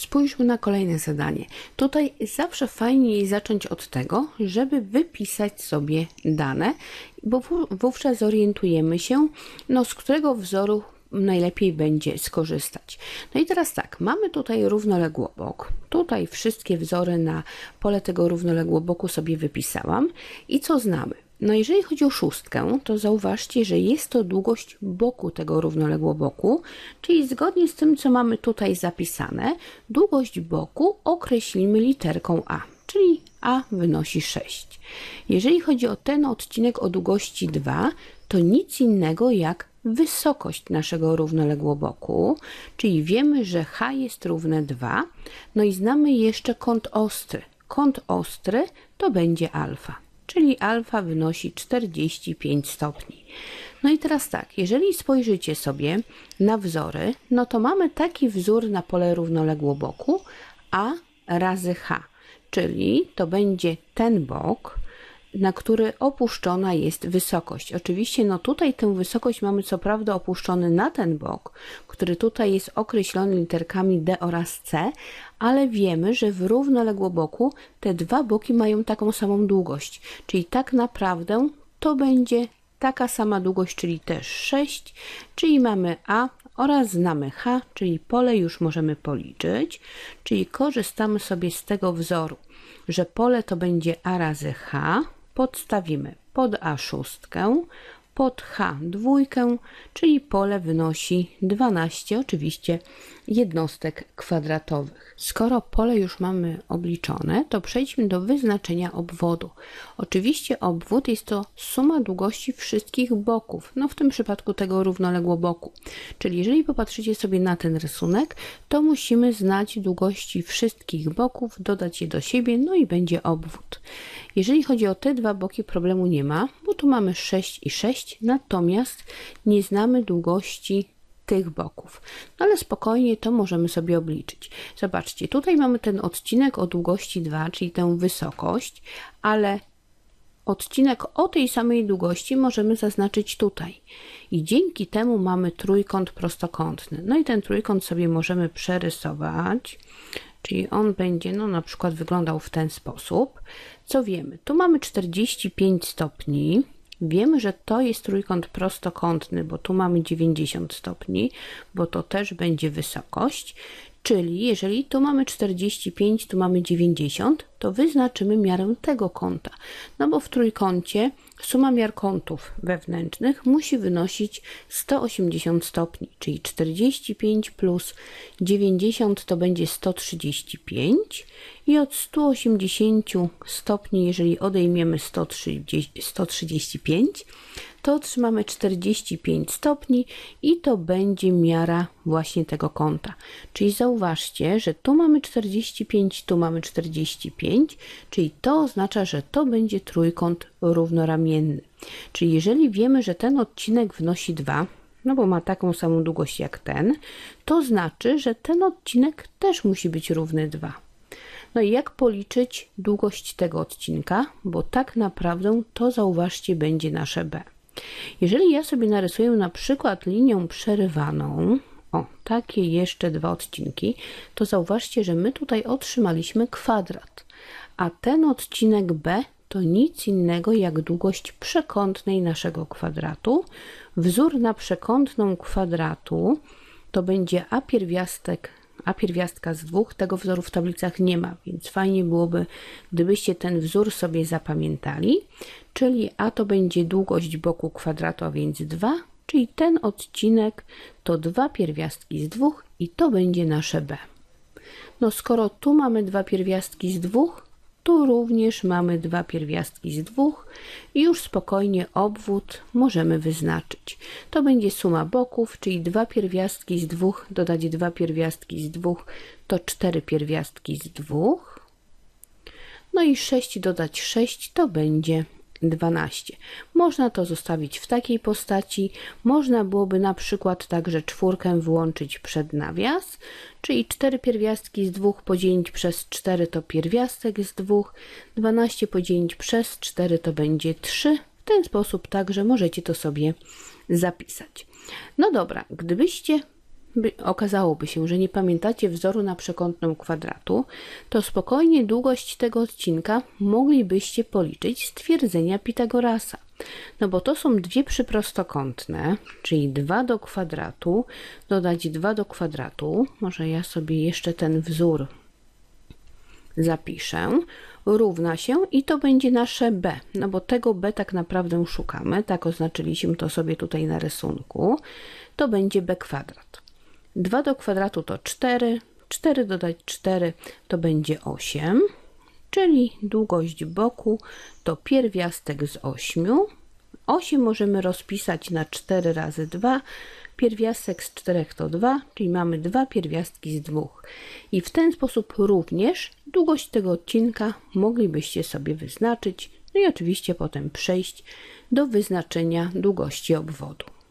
Spójrzmy na kolejne zadanie. Tutaj zawsze fajnie jest zacząć od tego, żeby wypisać sobie dane, bo wó- wówczas zorientujemy się, no, z którego wzoru najlepiej będzie skorzystać. No i teraz tak, mamy tutaj równoległobok. Tutaj wszystkie wzory na pole tego równoległoboku sobie wypisałam. I co znamy? No jeżeli chodzi o szóstkę, to zauważcie, że jest to długość boku tego równoległoboku, czyli zgodnie z tym, co mamy tutaj zapisane, długość boku określimy literką A, czyli A wynosi 6. Jeżeli chodzi o ten odcinek o długości 2, to nic innego jak wysokość naszego równoległoboku, czyli wiemy, że H jest równe 2, no i znamy jeszcze kąt ostry. Kąt ostry to będzie alfa czyli alfa wynosi 45 stopni. No i teraz tak, jeżeli spojrzycie sobie na wzory, no to mamy taki wzór na pole równoległoboku A razy H, czyli to będzie ten bok, na który opuszczona jest wysokość. Oczywiście, no tutaj tę wysokość mamy co prawda opuszczony na ten bok, który tutaj jest określony literkami D oraz C, ale wiemy, że w równoległoboku te dwa boki mają taką samą długość, czyli tak naprawdę to będzie taka sama długość, czyli też 6, czyli mamy A oraz znamy H, czyli pole już możemy policzyć, czyli korzystamy sobie z tego wzoru, że pole to będzie A razy H, podstawimy pod A6, pod H2, czyli pole wynosi 12 oczywiście jednostek kwadratowych. Skoro pole już mamy obliczone, to przejdźmy do wyznaczenia obwodu. Oczywiście obwód jest to suma długości wszystkich boków, no w tym przypadku tego równoległoboku. Czyli jeżeli popatrzycie sobie na ten rysunek, to musimy znać długości wszystkich boków, dodać je do siebie, no i będzie obwód. Jeżeli chodzi o te dwa boki, problemu nie ma, bo tu mamy 6 i 6, natomiast nie znamy długości tych boków. No ale spokojnie to możemy sobie obliczyć. Zobaczcie, tutaj mamy ten odcinek o długości 2, czyli tę wysokość, ale odcinek o tej samej długości możemy zaznaczyć tutaj. I dzięki temu mamy trójkąt prostokątny. No i ten trójkąt sobie możemy przerysować. Czyli on będzie no, na przykład wyglądał w ten sposób. Co wiemy? Tu mamy 45 stopni. Wiemy, że to jest trójkąt prostokątny, bo tu mamy 90 stopni, bo to też będzie wysokość. Czyli jeżeli tu mamy 45, tu mamy 90, to wyznaczymy miarę tego kąta. No bo w trójkącie suma miar kątów wewnętrznych musi wynosić 180 stopni, czyli 45 plus 90 to będzie 135 i od 180 stopni, jeżeli odejmiemy 130, 135, to otrzymamy 45 stopni i to będzie miara właśnie tego kąta. Czyli zauważcie, że tu mamy 45, tu mamy 45, czyli to oznacza, że to będzie trójkąt równoramienny. Czyli jeżeli wiemy, że ten odcinek wnosi 2, no bo ma taką samą długość jak ten, to znaczy, że ten odcinek też musi być równy 2. No i jak policzyć długość tego odcinka? Bo tak naprawdę to zauważcie będzie nasze B. Jeżeli ja sobie narysuję na przykład linią przerywaną, o, takie jeszcze dwa odcinki, to zauważcie, że my tutaj otrzymaliśmy kwadrat, a ten odcinek B to nic innego jak długość przekątnej naszego kwadratu. Wzór na przekątną kwadratu to będzie a pierwiastek a pierwiastka z dwóch. Tego wzoru w tablicach nie ma, więc fajnie byłoby, gdybyście ten wzór sobie zapamiętali. Czyli a to będzie długość boku kwadratu, a więc 2, czyli ten odcinek to dwa pierwiastki z dwóch i to będzie nasze b. No skoro tu mamy dwa pierwiastki z dwóch, tu również mamy dwa pierwiastki z dwóch i już spokojnie obwód możemy wyznaczyć. To będzie suma boków, czyli dwa pierwiastki z dwóch dodać dwa pierwiastki z dwóch to cztery pierwiastki z dwóch. No i 6 dodać 6 to będzie 12. Można to zostawić w takiej postaci. Można byłoby na przykład także czwórkę wyłączyć przed nawias, czyli 4 pierwiastki z 2 podzielić przez 4 to pierwiastek z 2, 12 podzielić przez 4 to będzie 3. W ten sposób także możecie to sobie zapisać. No dobra, gdybyście by, okazałoby się, że nie pamiętacie wzoru na przekątną kwadratu, to spokojnie długość tego odcinka moglibyście policzyć z twierdzenia Pitagorasa. No bo to są dwie przyprostokątne, czyli 2 do kwadratu, dodać 2 do kwadratu. Może ja sobie jeszcze ten wzór zapiszę, równa się i to będzie nasze b, no bo tego b tak naprawdę szukamy, tak oznaczyliśmy to sobie tutaj na rysunku, to będzie b kwadrat. 2 do kwadratu to 4, 4 dodać 4 to będzie 8, czyli długość boku to pierwiastek z 8. 8 możemy rozpisać na 4 razy 2, pierwiastek z 4 to 2, czyli mamy dwa pierwiastki z 2. I w ten sposób również długość tego odcinka moglibyście sobie wyznaczyć, no i oczywiście potem przejść do wyznaczenia długości obwodu.